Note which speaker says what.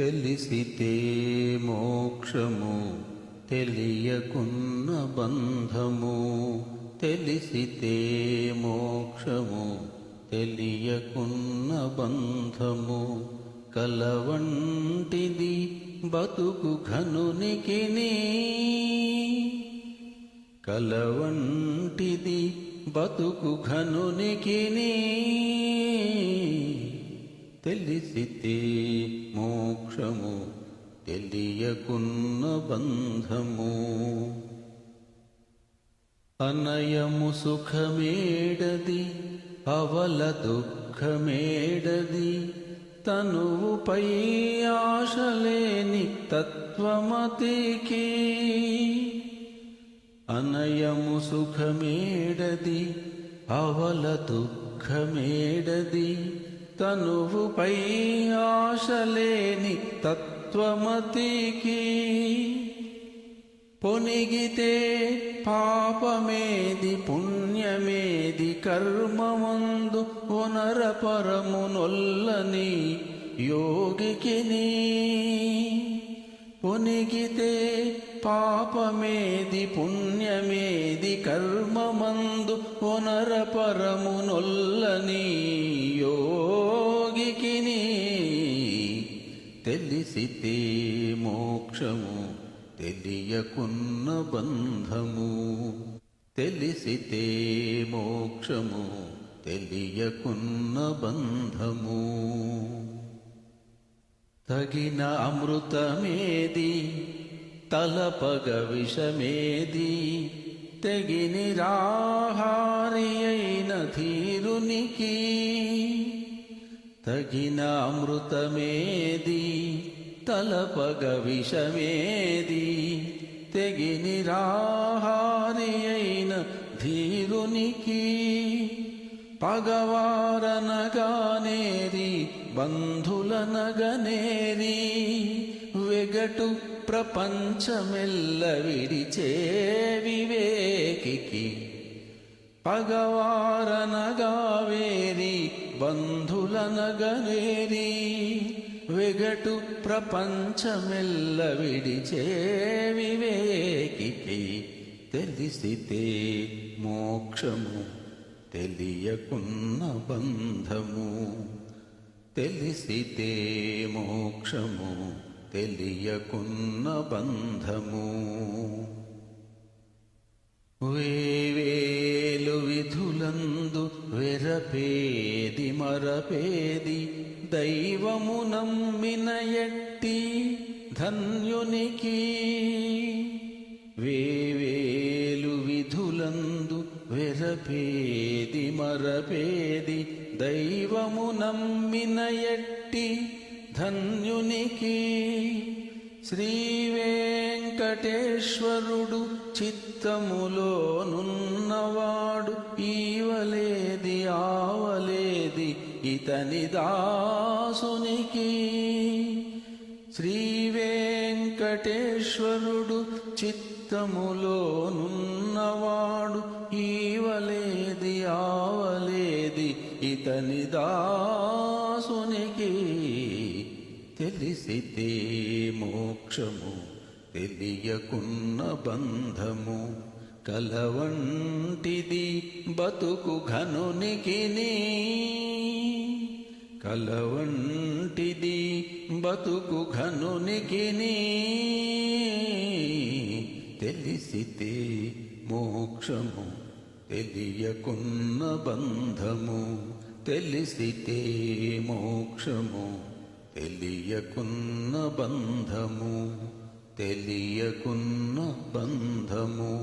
Speaker 1: తెలిసితే మోక్షము తెలియకున్న బంధము. తెలిసితే మోక్షము తెలియకున్న బంధము. కలవంటిది బతుకు ఘనునికి కలవంటిది బతుకు ఘనునికిని తెలిసితే మోక్షము తెలియకున్న బంధము. అనయము సుఖమేడది అవల దుఃఖమేడది తనువుపై ఆశలేని తత్వమతికి. అనయము సుఖమేడది అవల దుఃఖమేడది తనువుపై ఆశలేని తత్వమతికి పొనిగితే పాపమేది పుణ్యమేది కర్మమందు పునరపరమునొల్లని యోగికిని పొనిగితే పాపమేది పుణ్యమేది కర్మమందు పునరపరమునొల్లని నొల్లని తెలిసితే మోక్షము తెలియకున్న బంధము. తెలిసితే మోక్షము తెలియకున్న బంధము. తగిన అమృతమేది తలపగ విషమేది తెగిని రాహారి అయిన ధీరునికి తగిన అమృతమేది? తలపగ విషమేది? తెగిని రాహారి అయిన ధీరునికి పగవారనగానేరి బంధులనగనేరి వెగటు ప్రపంచమెల్ల విడిచే వివేకికి పగవారనగా బంధులనగనేరి వెగటు ప్రపంచమెల్ల విడిచే వివేకికి తెలిసితే మోక్షము తెలియకున్న బంధము. తెలిసితే మోక్షము తెలియకున్న బంధము. వేవేలు విధులందు వెరపేది మరపేది దైవము నమ్మిన ఎట్టి ధన్యునికి. వేవేలు విధులందు వెరపేది మరపేది దైవము నమ్మిన ఎట్టి ధన్యునికి. శ్రీవే వెంకటేశ్వరుడు చిత్తములోనున్నవాడు. ఈవలేది ఆవలేది ఇతని దాసునికి. శ్రీ వెంకటేశ్వరుడు చిత్తములోనున్నవాడు. ఈవలేది ఆవలేది ఇతని దాసునికి. తెలిసితే మోక్షము తెలియకున్న బంధము కలవంటిది బతుకు ఘనునికిని కలవంటిది బతుకు ఘనునికిని తెలిసితే మోక్షము తెలియకున్న బంధము తెలిసితే మోక్షము తెలియకున్న బంధము తెలియకున్న బంధము